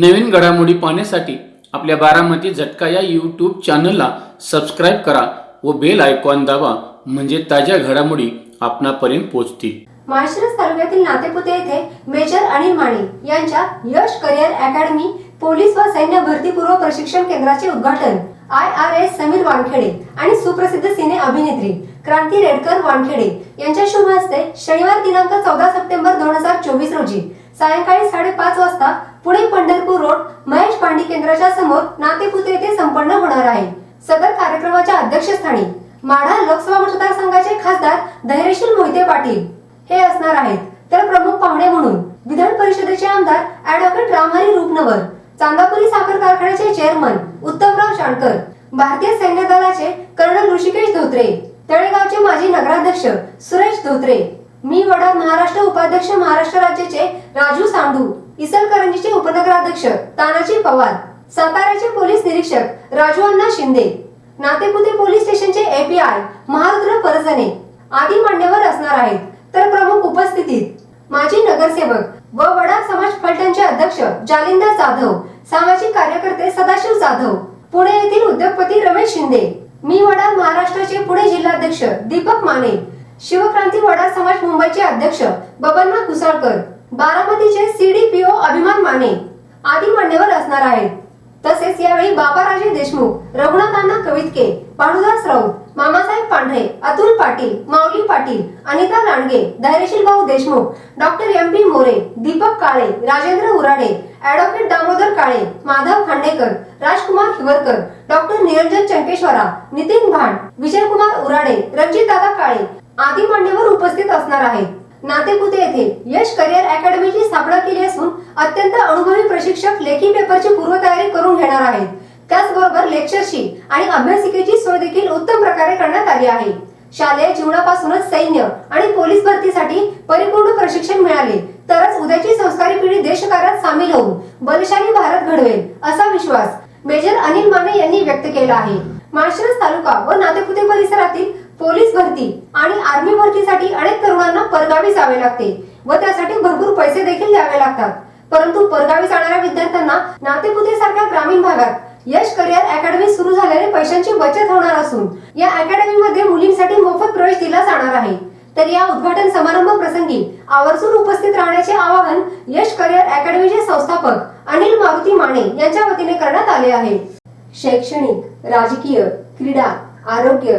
नवीन घडामोडी पाहण्यासाठी आपल्या बारामती झटका या यूट्यूब चॅनलला सबस्क्राईब करा व बेल आयकॉन दाबा म्हणजे ताज्या घडामोडी आपणापर्यंत पोहोचतील. माळशिरस तालुक्यातील नातेपुते येथे मेजर आणि माने यांच्या यश करिअर अकॅडमी पोलीस व सैन्य भरतीपूर्व प्रशिक्षण केंद्राचे उद्घाटन I R S Sameer Wankhede आणि सुप्रसिद्ध सिने अभिनेत्री क्रांती रेडकर वानखेडे यांच्या शुभ हस्ते शनिवार दिनांक चौदा सप्टेंबर दोन हजार चोवीस रोजी सायंकाळी साडेपाच वाजता पुणे पंढरपूर रोड महेश पांडी केंद्राच्या समोर नातेपुते येथे संपन्न होणार आहे. सदर कार्यक्रमाच्या अध्यक्षस्थानी माढा लोकसभा मतदारसंघाचे खासदार धैर्यशील मोहिते पाटील हे असणार आहेत. तर प्रमुख पाहुणे म्हणून विधान परिषदेचे आमदार ऍडव्होकेट रामहरी रूपनवर चांदापुरी साखर कारखान्याचे चेअरमन उत्तमराव शाणकर भारतीय सैन्य दलाचे कर्नल ऋषिकेश धोत्रे तळेगावचे माजी नगराध्यक्ष सुरेश धोत्रे मी वडा महाराष्ट्र उपाध्यक्ष महाराष्ट्र राज्याचे राजू सांडू इचलकरंजीचे उपनगराध्यक्ष तानाजी पवार साताऱ्याचे पोलीस निरीक्षक राजू अण्णा शिंदे नातेपुते पोलीस स्टेशनचे एपीआय महारुद्र परजने आदी मान्यवर असणार आहेत. तर प्रमुख उपस्थितीत माजी नगरसेवक व वडा समाज फलटणचे अध्यक्ष जालिंदर जाधव सामाजिक कार्यकर्ते सदाशिव जाधव पुणे येथील उद्योगपती रमेश शिंदे मी वडा महाराष्ट्राचे पुणे जिल्हाध्यक्ष दीपक माने शिवक्रांती वडा समाज मुंबईचे अध्यक्ष बबन्ना कुसाळकर बारामतीचे सीडीपीओ अभिमान माने आदी मान्यवर असणार आहेत. तसेच यावेळी बाबाराजे देशमुख रघुनाथांना कवितके पांडुदास राऊत मामासाहेब पांढरे अतुल पाटील माऊली Patil Anita Landge Dhairyashil Bhau Deshmukh doctor M P More Deepak Kale Rajendra Urade advocate Damodar Kale Madhav Khandekar Rajkumar Hivarkar doctor Niranjan Chankeshwara Nitin Bhand Vijaykumar Urade रणजितदादा काळे आदी मान्यवर उपस्थित असणार आहेत. नातेपुते येथे यश करिअर अकॅडमीची स्थापना केली असून अत्यंत अनुभवी प्रशिक्षक लेखी पेपरची पूर्वतयारी करून घेणार आहेत. त्याचबरोबर लेक्चरची आणि अभ्यासिकेची सोय देखील उत्तम प्रकारे करण्यात आली आहे. शालेय जीवनापासूनच सैन्य आणि पोलीस भरतीसाठी परिपूर्ण प्रशिक्षण मिळाले. तरच उद्याची संस्कारी पिढी देशकार्यात सामील होऊन बलशाली भारत घडवेल असा विश्वास मेजर अनिल माने यांनी व्यक्त केला आहे. माळशिरस तालुका व नातेपुते परिसरातील पोलीस भरती आणि आर्मी भरतीसाठी अनेक तरुणांना परगावी जावे लागते व त्यासाठी भरपूर पैसे देखील द्यावे लागतात. परंतु परगावी जाणाऱ्या विद्यार्थ्यांना नातेपुते सारख्या ग्रामीण भागात यश करिअर अकॅडमी सुरू झाल्याने पैशांची बचत होणार असून या अकॅडमीमध्ये मुलींसाठी मोफत प्रवेश दिला जाणार आहे. तर या उद्घाटन समारंभ प्रसंगी आवर्जून उपस्थित राहण्याचे आवाहन यश करिअर अकॅडमीचे संस्थापक अनिल मारुती माने यांच्या वतीने करण्यात आले आहे. शैक्षणिक राजकीय क्रीडा आरोग्य